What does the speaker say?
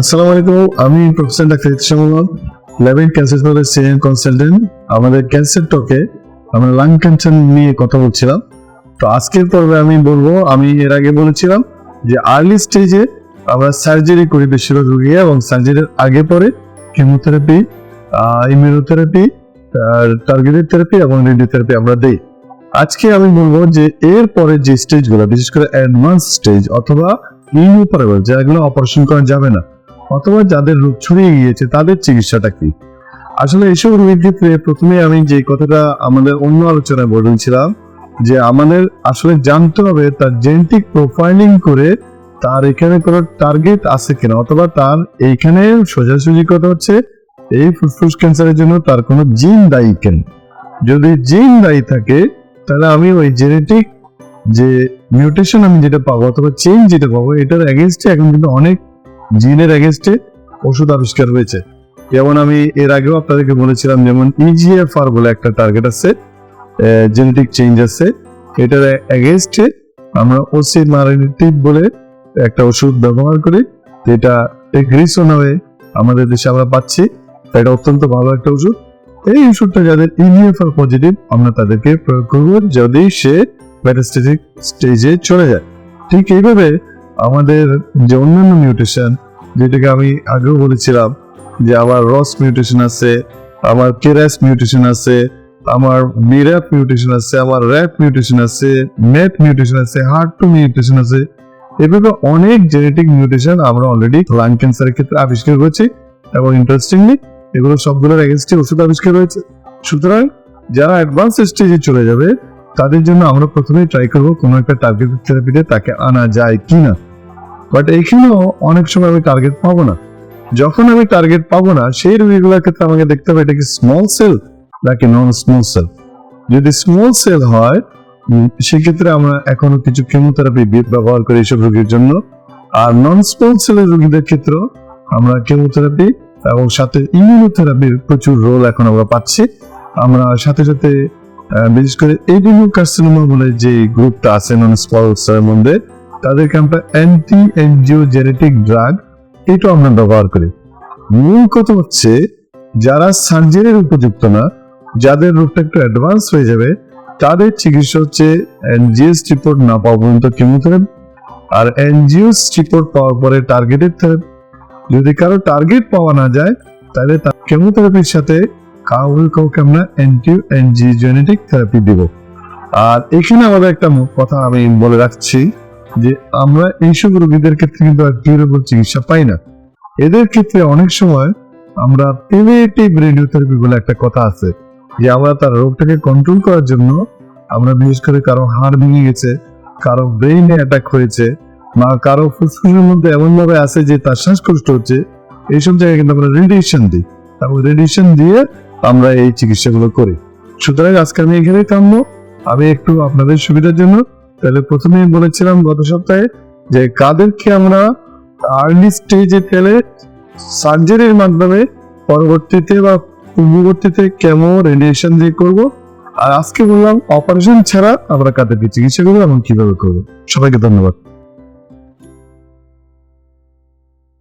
আসসালামু আলাইকুম, আমি প্রফেসর ডাক্তার ইতিশাম ল্যাবেন ক্যান্সার সিনিয়র কনসালটেন্ট। আমাদের ক্যান্সার টকে আমরা লাং ক্যান্সার নিয়ে কথা বলছিলাম। তো আজকের পর্বে আমি বলব, আমি এর আগে বলেছিলাম যে আর্লি স্টেজে আমরা সার্জারি করি বেশিরভাগ রোগী এবং সার্জারির আগে পরে কেমোথেরাপি ইমিউনোথেরাপি টার্গেটেড থেরাপি এবং রেডিওথেরাপি আমরা দেই। আজকে আমি বলব যে এর পরে যে স্টেজগুলো বিশেষ করে অ্যাডভান্স স্টেজ অথবা ইনঅপারেবল যেগুলো অপারেশন করা যাবে না অথবা যাদের রোগ ছড়িয়ে গিয়েছে, তাদের চিকিৎসাটা কি? আসলে এইসব রোগীর ক্ষেত্রে প্রথমে আমি যে কথাটা আমাদের অন্য আলোচনায় বলেছিলাম, যে আমাদের আসলে জানতে হবে তার জেনেটিক প্রোফাইলিং করে তার এখানে কোনো টার্গেট আছে কিনা, অথবা তার এইখানে সোজাসুজি কথা হচ্ছে, এই ফুসফুস ক্যান্সারের জন্য তার কোনো জিন দায়ী কেন। যদি জিন দায়ী থাকে, তাহলে আমি ওই জেনেটিক যে মিউটেশন আমি যেটা পাবো, অথবা চেঞ্জ যেটা পাবো, এটার এগেনস্টে এখন কিন্তু অনেক জিনের এগেনস্টে ওষুধ আবিষ্কার হয়েছে। যেমন আমি এর আগেও আপনাদেরকে বলেছিলাম, যেমন E ইজিএফআর বলে একটা টার্গেট আছে জেনেটিক চেঞ্জ আছে। এটার এগেনস্টে আমরা ওসি মারিটিভ বলে একটা ওষুধ ব্যবহার করি যেটা গ্রিসো নামে আমাদের দেশে আমরা পাচ্ছি। এটা অত্যন্ত ভালো একটা ওষুধ। এই ওষুধটা যাদের E ইজিএফআর পজিটিভ আমরা তাদেরকে প্রয়োগ করব যদি সে মেটাস্টেটিক স্টেজে চলে যায়। ঠিক এইভাবে আমাদের যে অন্যান্য মিউটেশন যেটাকে আমি আগেও বলেছিলাম যে আমার রস মিউটেশন আছে, আমার কেরাস মিউটেশন আছে, আমার মিরাপ মিউটেশন আছে, আমার র্যাপ মিউটেশন আছে মেট মিউটেশন আছে হার্ট টু মিউটেশন আছে। এভাবে অনেক জেনেটিক মিউটেশন আমরা অলরেডি লাং ক্যান্সারের ক্ষেত্রে আবিষ্কার করেছি এবং ইন্টারেস্টিংলি এগুলো সবগুলোর এগেনস্টে ওষুধ আবিষ্কার হয়েছে। সুতরাং যারা অ্যাডভান্স স্টেজে চলে যাবে, তাদের জন্য আমরা প্রথমেই ট্রাই করব কোনো একটা টার্গেট থেরাপিতে তাকে আনা যায় কিনা। বাট এইখানেও অনেক সময় আমি টার্গেট পাবো না। যখন আমি টার্গেট পাবো না, সেই রোগীগুলোর ক্ষেত্রে আমাকে দেখতে হবে এটা কি স্মল সেল নাকি নন স্মল সেল যদি স্মল সেল হয় সেক্ষেত্রে আমরা এখনও কিছু কেমোথেরাপি ব্যবহার করি এইসব রোগীর জন্য। আর নন স্মল সেলের রোগীদের ক্ষেত্রেও আমরা কেমোথেরাপি এবং সাথে ইমিউনোথেরাপির প্রচুর রোল এখন আমরা পাচ্ছি। আমরা সাথে সাথে বিশেষ করে এডিনো কার্সিনোমা বলে যে গ্রুপটা আছে নন স্মল সেলের মধ্যে তাদেরকে আমরা অ্যান্টি এনজিও জেনেটিক ড্রাগ এটাও আমরা ব্যবহার করি। মূল কথা হচ্ছে, যারা সার্জারির উপযুক্ত না, যাদের রোগটা একটু অ্যাডভান্স হয়ে যাবে, তাদের চিকিৎসা হচ্ছে এনজিএস রিপোর্ট না পাওয়া পর্যন্ত কেমোথেরাপি আর এনজিওস রিপোর্ট পাওয়ার পরে টার্গেটেড থেরাপি যদি কারও টার্গেট পাওয়া না যায়, তাহলে তার কেমোথেরাপির সাথে কাউকে কাউকে আমরা অ্যান্টি এনজি জেনেটিক থেরাপি দিব। আর এখানে আমাদের একটা কথা আমি বলে রাখছি যে আমরা এইসব রোগীদের ক্ষেত্রে কিন্তু ডিউরেবল চিকিৎসা পাই না। এদের ক্ষেত্রে অনেক সময় আমরা প্রিভেটিভ রেডিওথেরাপি বলে একটা কথা আছে, যে আমরা তার রোগটাকে কন্ট্রোল করার জন্য আমরা বিশেষ করে কারও হাড় ভেঙে গেছে, কারও ব্রেইনে অ্যাটাক হয়েছে, বা কারও ফুসফুসের মধ্যে এমন ভাবে আছে যে তার শ্বাসকষ্ট হচ্ছে, এইসব জায়গায় কিন্তু আমরা রেডিয়েশন দিই। এবং রেডিয়েশন দিয়ে আমরা এই চিকিৎসাগুলো করি। সুতরাং আজকে আমি এখানেই থামবো। আমি একটু আপনাদের সুবিধার জন্য তাহলে প্রথমেই বলেছিলাম গত সপ্তাহে যে কাদেরকে আমরা আর্লি স্টেজে ফেলে সার্জারির মাধ্যমে পরবর্তীতে বা পূর্ববর্তীতে কেমো রেডিয়েশন দিয়ে করব। আর আজকে বললাম অপারেশন ছাড়া আমরা কাদেরকে চিকিৎসা করব এবং কীভাবে করব। সবাইকে ধন্যবাদ।